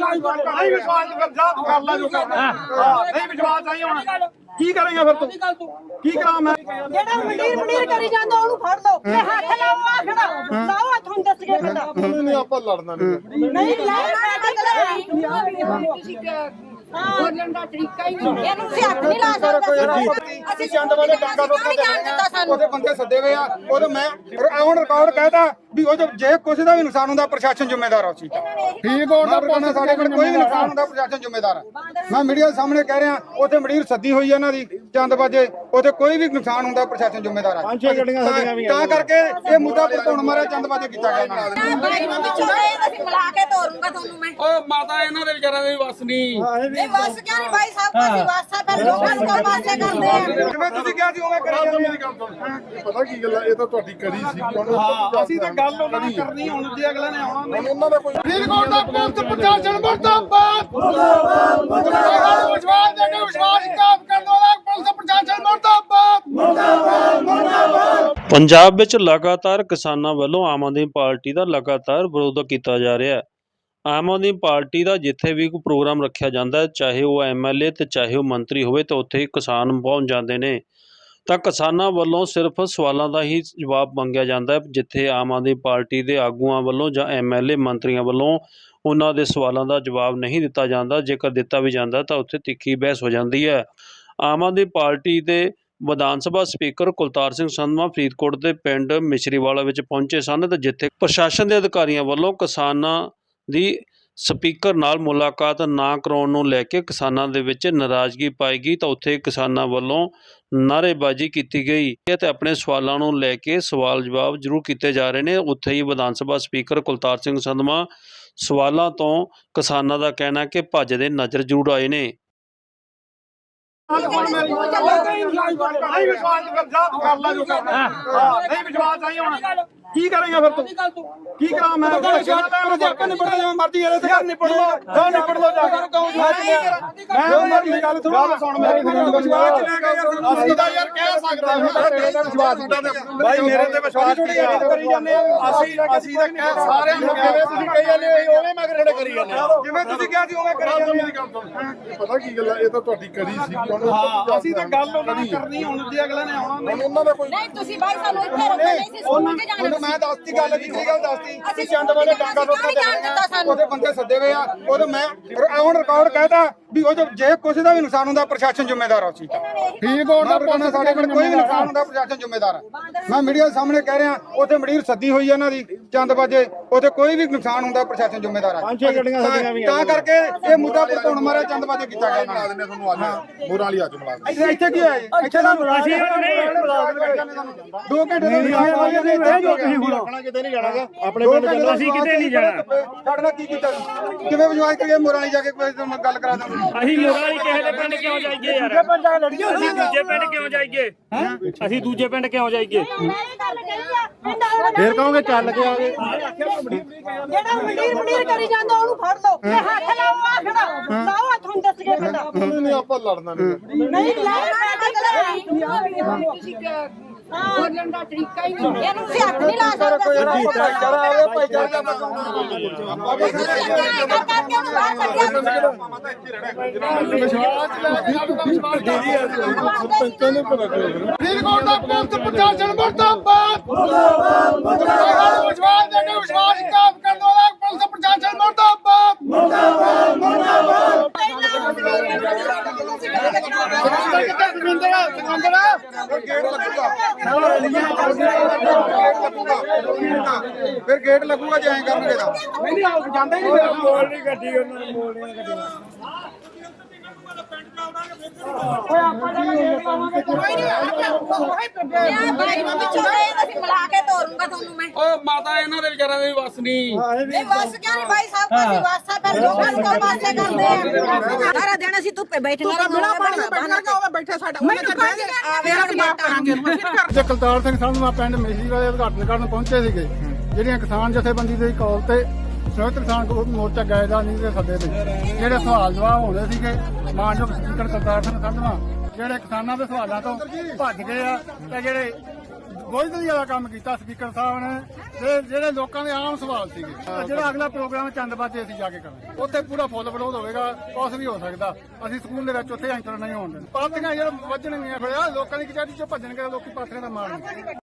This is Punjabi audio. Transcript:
ਨਹੀਂ ਵਿਸ਼ਵਾਸ ਤੇ ਫਿਰ ਜਾ ਕਰ ਲੈ ਜੋ ਕਰਨਾ ਹਾਂ ਨਹੀਂ ਵਿਸ਼ਵਾਸ ਆਈ ਹੁਣ ਕੀ ਕਰੇਗਾ ਫਿਰ ਤੂੰ ਕੀ ਕਰਾਂ ਮੈਂ ਜਿਹੜਾ ਮੰਡੀਰ ਮੰਡੀਰ ਕਰੀ ਜਾਂਦਾ ਉਹਨੂੰ ਫੜ ਲਓ ਤੇ ਹੱਥ ਲਾਓ ਆ ਖੜਾ ਲਾਓ ਹੱਥ ਹੁਣ ਦੱਸ ਕੇ ਬੰਦਾ ਨਹੀਂ ਆਪਾਂ ਲੜਨਾ ਨਹੀਂ ਨਹੀਂ ਲੈ ਮੈਂ ਬੋਲਣ ਦਾ ਤਰੀਕਾ ਹੀ ਨਹੀਂ ਇਹਨੂੰ ਤੁਸੀਂ ਹੱਥ ਨਹੀਂ ਲਾ ਸਕਦੇ। ਅਸੀਂ ਚੰਦ ਵਾਲੇ ਡਾਂਗਾ ਤੋਂ ਨਹੀਂ ਜਾਣ ਦਿੱਤਾ ਸਾਨੂੰ? ਉਹਦੇ ਬੰਦੇ ਸੱਦੇ ਹੋਏ ਆ। ਉਹਦੇ ਮੈਂ ਹੁਣ ਰਿਕਾਰਡ ਕਹਿਦਾ ਵੀ ਉਹ ਜੇ ਕਿਸੇ ਦਾ ਵੀ ਨੁਕਸਾਨ ਹੁੰਦਾ ਪ੍ਰਸ਼ਾਸਨ ਜ਼ਿੰਮੇਦਾਰ ਆ ਉਸ ਚੀਜ਼ ਦਾ। ਫਰੀਦਕੋਟ ਦਾ ਪੁਲਿਸ ਸਾਡੇ ਕੋਲ ਕੋਈ ਵੀ ਨੁਕਸਾਨ ਹੁੰਦਾ ਪ੍ਰਸ਼ਾਸਨ ਜ਼ਿੰਮੇਦਾਰ ਆ। ਮੈਂ ਮੀਡੀਆ ਦੇ ਸਾਹਮਣੇ ਕਹਿ ਰਿਹਾ ਉੱਥੇ ਮੜੀਰ ਸੱਦੀ ਹੋਈ ਆ ਇਹਨਾਂ ਦੀ। ਚੰਦ ਬਾਜੇ ਉੱਥੇ ਕੋਈ ਵੀ ਨੁਕਸਾਨ ਹੁੰਦਾ ਪ੍ਰਸ਼ਾਸਨ ਜ਼ਿੰਮੇਦਾਰ ਆ ਪੰਜ ਛੇ ਗੱਡੀਆਂ ਸੱਦੀਆਂ ਵੀ ਤਾਂ ਕਰਕੇ ਇਹ ਮੁੱਦਾ ਭੜਕਾਉਣ ਮਾਰਿਆ ਚੰਦ ਬਾਜੇ ਕੀਤਾ ਗਿਆ ਇਹਨਾਂ ਨਾਲ ਮੈਂ ਬਾਈ ਨੂੰ ਪਿੱਛੋਂ ਦੇ ਅਸੀਂ ਮਿਲਾ ਕੇ ਤੋਰੂੰਗਾ ਤੁਹਾਨੂੰ ਮੈਂ ਓ ਮਾਤਾ ਇਹਨਾਂ ਦੇ ਵਿਚਾਰਾਂ ਦੇ ਵਸ ਨਹੀਂ ਨਹੀਂ ਬਸ ਕਿਉਂ ਨਹੀਂ ਬਾਈ ਸਾਹਿਬ ਅਸੀਂ ਵਾਸਤਾ ਪਰ ਲੋਕਾਂ ਨੂੰ ਕੰਮ ਵਾਸਤੇ ਕਰਦੇ ਆ ਜਿਵੇਂ ਤੁਸੀਂ ਕਿਹਾ ਸੀ ਉਵੇਂ ਕਰੀ ਜਾਂਦੇ ਪਤਾ ਕੀ ਗੱਲ ਆ ਇਹ ਤਾਂ ਤੁਹਾਡੀ ਕਰੀ ਸੀ ਹਾਂ ਅਸੀਂ ਤਾਂ ਗੱਲ ਉਹਨਾਂ ਨਾਲ ਕਰਨੀ ਹੁਣ ਜੇ ਅਗਲੇ ਨੇ ਆਉਣਾ ਨਹੀਂ ਉਹਨਾਂ ਦਾ ਕੋਈ ਫਰੀਦਕੋਟ ਦਾ ਪੁਲਿਸ ਪ੍ਰਸ਼ਾਸਨ ਮੁਰਦਾਬਾਦ ਮੁਰਦਾਬਾਦ ਵਿਸ਼ਵਾਸ ਦੇ ਕੇ ਵਿਸ਼ਵਾਸ ਕਾਇਮ ਕਰਨ ਵਾਲਾ ਪੁਲਿਸ ਪ੍ਰਸ਼ਾਸਨ ਮੁਰਦਾਬਾਦ। ਪੰਜਾਬ ਵਿੱਚ ਲਗਾਤਾਰ ਕਿਸਾਨਾਂ ਵੱਲੋਂ ਆਮ ਆਦਮੀ ਪਾਰਟੀ ਦਾ ਲਗਾਤਾਰ ਵਿਰੋਧ ਕੀਤਾ ਜਾ ਰਿਹਾ ਹੈ। ਆਮ ਆਦਮੀ ਪਾਰਟੀ ਦਾ ਜਿੱਥੇ ਵੀ ਕੋਈ ਪ੍ਰੋਗਰਾਮ ਰੱਖਿਆ ਜਾਂਦਾ ਹੈ, ਚਾਹੇ ਉਹ ਐਮਐਲਏ ਤੇ ਚਾਹੇ ਉਹ ਮੰਤਰੀ ਹੋਵੇ, ਤਾਂ ਉੱਥੇ ਕਿਸਾਨ ਪਹੁੰਚ ਜਾਂਦੇ ਨੇ। ਤਾਂ ਕਿਸਾਨਾਂ ਵੱਲੋਂ ਸਿਰਫ ਸਵਾਲਾਂ ਦਾ ਹੀ ਜਵਾਬ ਮੰਗਿਆ ਜਾਂਦਾ ਹੈ, ਜਿੱਥੇ ਆਮ ਆਦਮੀ ਪਾਰਟੀ ਦੇ ਆਗੂਆਂ ਵੱਲੋਂ ਜਾਂ ਐਮਐਲਏ ਮੰਤਰੀਆਂ ਵੱਲੋਂ ਉਹਨਾਂ ਦੇ ਸਵਾਲਾਂ ਦਾ ਜਵਾਬ ਨਹੀਂ ਦਿੱਤਾ ਜਾਂਦਾ। ਜੇਕਰ ਦਿੱਤਾ ਵੀ ਜਾਂਦਾ, ਤਾਂ ਉੱਥੇ ਤਿੱਖੀ ਬਹਿਸ ਹੋ ਜਾਂਦੀ ਹੈ। ਆਮ ਆਦਮੀ ਪਾਰਟੀ ਦੇ ਵਿਧਾਨ ਸਭਾ ਸਪੀਕਰ ਕੁਲਤਾਰ ਸਿੰਘ ਸੰਧਵਾ ਫਰੀਦਕੋਟ ਦੇ ਪਿੰਡ ਮਿਸ਼ਰੀਵਾਲਾ ਵਿੱਚ ਪਹੁੰਚੇ ਸਨ ਤੇ ਜਿੱਥੇ ਪ੍ਰਸ਼ਾਸਨ ਦੇ ਅਧਿਕਾਰੀਆਂ ਵੱਲੋਂ ਕਿਸਾਨਾਂ ਦੀ ਸਪੀਕਰ ਨਾਲ ਮੁਲਾਕਾਤ ਨਾ ਕਰਾਉਣ ਨੂੰ ਲੈ ਕੇ ਕਿਸਾਨਾਂ ਦੇ ਵਿੱਚ ਨਾਰਾਜ਼ਗੀ ਪਾਈ ਗਈ ਤਾਂ ਉੱਥੇ ਕਿਸਾਨਾਂ ਵੱਲੋਂ ਨਾਅਰੇਬਾਜ਼ੀ ਕੀਤੀ ਗਈ ਤੇ ਆਪਣੇ ਸਵਾਲਾਂ ਨੂੰ ਲੈ ਕੇ ਸਵਾਲ ਜਵਾਬ ਜ਼ਰੂਰ ਕੀਤੇ ਜਾ ਰਹੇ ਨੇ। ਉੱਥੇ ਹੀ ਵਿਧਾਨ ਸਭਾ ਸਪੀਕਰ ਕੁਲਤਾਰ ਸਿੰਘ ਸੰਧਵਾ ਸਵਾਲਾਂ ਤੋਂ ਕਿਸਾਨਾਂ ਦਾ ਕਹਿਣਾ ਕਿ ਭੱਜਦੇ ਨਜ਼ਰ ਜ਼ਰੂਰ ਆਏ ਨੇ। ਨਹੀਂ ਵਿਸ਼ਵਾਸ ਕਰ ਲੈ ਜੋ ਕਰਨਾ ਨਹੀਂ ਵਿਸ਼ਵਾਸ ਆਈ ਹੁਣ ਕੀ ਕਰੇਗਾ ਫਿਰ ਤੂੰ? ਕੀ ਕਰਾਂ ਮੈਂ? ਨਹੀਂ ਪੜਦਾ ਜਿਵੇਂ ਮਰਜ਼ੀ ਇਹਦੇ ਤੇ ਨਿਪੜ ਲੋ ਜਾ ਨਿਪੜ ਲੋ ਜਾ ਕੇ। ਮੈਂ ਮੇਰੀ ਗੱਲ ਸੁਣ। ਗੱਲ ਸੁਣ ਮੇਰੀ ਵਿਸ਼ਵਾਸ ਲੈ ਕੇ ਯਾਰ ਅਸੀਂ ਤਾਂ ਯਾਰ ਕਹਿ ਸਕਦੇ ਹਾਂ। ਵਿਸ਼ਵਾਸ ਭਾਈ ਮੇਰੇ ਤੇ ਵਿਸ਼ਵਾਸ ਕਰੀ ਜਾਂਦੇ ਅਸੀਂ ਅਸੀਂ ਤਾਂ ਕਹਿ ਸਾਰਿਆਂ ਨੂੰ ਕਿਵੇਂ ਤੁਸੀਂ ਕਹੀ ਜਾਂਦੇ ਹੋ ਉਵੇਂ ਮੈਂ ਕਿਹੜੇ ਕਰੀ ਜਾਂਦੇ ਆ। ਜਿਵੇਂ ਤੁਸੀਂ ਕਿਹਾ ਸੀ ਉਵੇਂ ਕਰੀ ਜਾਂਦੇ ਪਤਾ ਕੀ ਗੱਲ ਇਹ ਤਾਂ ਤੁਹਾਡੀ ਕਰੀ ਸੀ। ਹਾਂ ਅਸੀਂ ਤਾਂ ਗੱਲ ਉਹਨਾਂ ਨਾਲ ਕਰਨੀ ਹੁਣ ਜੇ ਅਗਲੇ ਨੇ ਆਉਣਾ ਨਹੀਂ। ਉਹਨਾਂ ਦਾ ਕੋਈ ਨਹੀਂ ਤੁਸੀਂ ਬਾਈ ਸਾਨੂੰ ਇੱਥੇ ਰੋਕਣਾ ਨਹੀਂ ਸੀ ਸਕੂਲ ਤੇ ਜਾਣਾ? ਮੈਂ ਦੱਸਤੀ ਗੱਲ ਕੀਤੀ ਗੱਲ ਦੱਸਤੀ। ਅਸੀਂ ਚੰਦ ਵਾਲੇ ਡਾਂਗਾ ਸਾਨੂੰ? ਉਹਦੇ ਬੰਦੇ ਸੱਦੇ ਹੋਏ ਆ। ਉਹਦੇ ਮੈਂ ਹੁਣ ਰਿਕਾਰਡ ਕਹਿਦਾ ਵੀ ਉਹ ਜੇ ਕਿਸੇ ਦਾ ਵੀ ਨੁਕਸਾਨ ਹੁੰਦਾ ਪ੍ਰਸ਼ਾਸਨ ਜ਼ਿੰਮੇਦਾਰ ਆ ਉਸ ਚੀਜ਼ ਦਾ। ਦਾ ਪੁਲਿਸ ਸਾਡੇ ਕੋਲ ਕੋਈ ਵੀ ਨੁਕਸਾਨ ਹੁੰਦਾ ਪ੍ਰਸ਼ਾਸਨ ਜ਼ਿੰਮੇਦਾਰ ਆ। ਮੈਂ ਮੀਡੀਆ ਦੇ ਸਾਹਮਣੇ ਕਹਿ ਰਿਹਾ ਉੱਥੇ ਮੜੀਰ ਸੱਦੀ ਹੋਈ ਆ ਇਹਨਾਂ ਦੀ ਚੰਦ ਬਾਜੇ ਉੱਥੇ ਕੋਈ ਵੀ ਨੁਕਸਾਨ ਹੁੰਦਾ ਪ੍ਰਸ਼ਾਸਨ ਜ਼ਿੰਮੇਦਾਰ ਆ। ਪੰਜ ਛੇ ਗੱਡੀਆਂ ਸੱਦੀਆਂ ਵੀ ਤਾਂ ਕਰਕੇ ਇਹ ਮੁੱਦਾ ਭੜਕਾਉਣ ਮਾਰਿਆ ਚੰਦ ਬਾਜੇ ਕੀਤਾ ਗਿਆ ਇਹਨਾਂ ਦਿੰਦੇ ਤੁਹਾਨੂੰ ਅੱਜ। ਮੋਰਾਂ ਵਾਲੀ ਅੱਜ ਮਿਲਾ ਦਿੰਦੇ ਇੱਥੇ ਕੀ ਹੋਇਆ ਜੀ? ਇੱਥੇ ਦੋ ਘੰਟੇ ਦਾ ਤੁਸੀਂ ਹੁਣ। ਆਪਣਾ ਕਿਤੇ ਨਹੀਂ ਜਾਣਾਗਾ ਆਪਣੇ ਪਿੰਡ ਚੱਲੋ ਅਸੀਂ ਕਿਤੇ ਨਹੀਂ ਜਾਣਾ। ਸਾਡੇ ਨਾਲ ਕੀ ਕੀਤਾ ਕਿਵੇਂ ਵਿਸ਼ਵਾਸ ਕਰੀਏ ਮੋਰਾਂ ਵਾਲੀ ਜਾ ਕੇ ਕੋਈ ਗੱਲ ਕਰਾ ਦਾਂ ਅਸੀਂ ਮੋਰਾਂ ਵਾਲੀ ਕਿਸੇ ਦੇ ਪਿੰਡ ਕਿਉਂ ਜਾਈਏ ਯਾਰ? ਦੂਜੇ ਪਿੰਡ ਜਾ ਲੜੀਏ ਅਸੀਂ ਦੂਜੇ ਪਿੰਡ ਕਿਉਂ ਜਾਈਏ? ਅਸੀਂ ਦੂਜੇ ਪਿੰਡ ਕਿਉਂ ਜਾਈਏ? ਫੇਰ ਕਹੋਗੇ ਚੱਲ ਕੇ ਆਗੇ ਜਿਹੜਾ ਮੰਡੀਰ ਮੰਡੀਰ ਕਰੀ ਜਾਂਦਾ ਉਹਨੂੰ ਫੜ ਲਓ। ਤੇ ਹੱਥ ਲਾਓ ਆ ਖੜਾ ਲਾਓ ਹੱਥ ਹੁਣ ਦੱਸ ਕੇ ਬੰਦਾ ਨਹੀਂ ਆਪਾਂ ਲੜਨਾ ਨਹੀਂ। ਨਹੀਂ ਲੈ ਮੈਂ ਬੋਲਣ ਦਾ ਤਰੀਕਾ ਹੀ ਨਹੀਂ ਇਹਨੂੰ ਹੱਥ ਨਹੀਂ ਲਾ ਸਕਦੇ ਚੜਾ ਆਵੇ ਭਾਈ ਜਾ ਤੁਸੀਂ ਅੱਗੇ ਆਏ ਕਰ ਕਰਕੇ ਉਹਨੂੰ ਬਾਹਰ ਕੱਢਿਆ ਫਰੀਦਕੋਟ ਦਾ ਪੁਲਿਸ ਪ੍ਰਸ਼ਾਸਨ ਮੁਰਦਾਬਾਦ ਮੁਰਦਾਬਾਦ ਵਿਸ਼ਵਾਸ ਦੇ ਕੇ ਵਿਸ਼ਵਾਸ ਕਾਇਮ ਕਰਨ ਵਾਲਾ ਪੁਲਿਸ ਪ੍ਰਸ਼ਾਸਨ ਮੁਰਦਾਬਾਦ ਸਿਕੰਦਰ ਸਿਕੰਦਰ ਗੇਟ ਲੱਗੂਗਾ ਫਿਰ ਗੇਟ ਲੱਗੂਗਾ ਜੇ ਐਂ ਕਰਨਗੇ ਤਾਂ। ਨਹੀਂ ਨਹੀਂ ਜਾਂਦਾ ਹੀ ਨਹੀਂ ਫਿਰ। ਮੋੜ ਨਹੀਂ ਗੱਡੀ ਉਹਨਾਂ ਨੂੰ ਮੋੜ ਨਹੀਂ ਗੱਡੀ। ਮੈਂ ਬਾਈ ਨੂੰ ਪਿੱਛੋਂ। ਦੇ ਅਸੀਂ ਮਿਲਾ ਕੇ ਤੋਰੂੰਗਾ ਤੁਹਾਨੂੰ ਮੈਂ। ਓ ਮਾਤਾ ਇਹਨਾਂ ਦੇ ਵਿਚਾਰਾਂ ਦੇ ਵੀ ਵਸ ਨਹੀਂ ਨਹੀਂ ਬਸ ਕਿਉਂ ਨਹੀਂ ਬਾਈ ਸਾਹਿਬ? ਅਸੀਂ ਵਾਸਤਾ ਪਰ ਲੋਕਾਂ ਨੂੰ ਕੰਮ ਵਾਸਤੇ ਕਰਦੇ ਆ? ਸਾਰਾ ਦਿਨ ਅਸੀਂ ਧੁੱਪੇ ਬੈਠੇ ਰਹੇ ਮੇਰਾ ਪਾਣੀ ਬੈਠਾ ਹੋਵੇ ਬੈਠਾ ਸਾਡਾ। ਮੈਂ ਤਾਂ ਕਰਾਂਗੇ ਤੇ ਕੁਲਤਾਰ ਸਿੰਘ ਸੰਧਵਾ ਪਿੰਡ ਮੇਸੀ ਵਾਲੇ ਉਦਘਾਟਨ ਕਰਨ ਪਹੁੰਚੇ ਸੀਗੇ ਜਿਹੜੀਆਂ ਕਿਸਾਨ ਜਥੇਬੰਦੀ ਦੇ ਕਾਲ ਤੇ ਸੰਯੁਕਤ ਕਿਸਾਨ ਕੋ- ਮੋਰਚਾ ਗਾਇਦਾ ਨਹੀਂ ਦੇ ਸੱਦੇ ਤੇ ਜਿਹੜੇ ਸਵਾਲ ਜਵਾਬ ਹੋਣੇ ਸੀਗੇ ਮਾਨਯੋਗ ਸਪੀਕਰ ਕੁਲਤਾਰ ਸਿੰਘ ਸੰਧਵਾ ਜਿਹੜੇ ਕਿਸਾਨਾਂ ਦੇ ਸਵਾਲਾਂ ਤੋਂ ਭੱਜ ਗਏ ਆ ਤੇ ਜਿਹੜੇ ਬੋਝਦਲੀ ਵਾਲਾ ਕੰਮ ਕੀਤਾ ਸਪੀਕਰ ਸਾਹਿਬ ਨੇ, ਤੇ ਜਿਹੜੇ ਲੋਕਾਂ ਦੇ ਆਮ ਸਵਾਲ ਸੀਗੇ। ਜਿਹੜਾ ਅਗਲਾ ਪ੍ਰੋਗਰਾਮ ਚੰਦਬਾਜੇ ਅਸੀਂ ਜਾ ਕੇ ਕਰਾਂਗੇ। ਉੱਥੇ ਪੂਰਾ ਫੁੱਲ ਵਿਰੋਧ ਹੋਵੇਗਾ, ਕੁਛ ਵੀ ਹੋ ਸਕਦਾ। ਅਸੀਂ ਸਕੂਲ ਦੇ ਵਿੱਚ ਉੱਥੇ ਐਂਟਰ ਨਹੀਂ ਹੋਣ ਦੇਣਾ। ਪਾਰਟੀਆਂ ਜਿਹੜਾ ਵੱਜਣਗੀਆਂ ਫਿਰ ਲੋਕਾਂ ਦੀ ਕਚਹਿਰੀ ਚੋਂ ਭੱਜਣਗੇ ਲੋਕੀ ਪਾਥੀਆਂ ਦਾ ਮਾਰਨਗੇ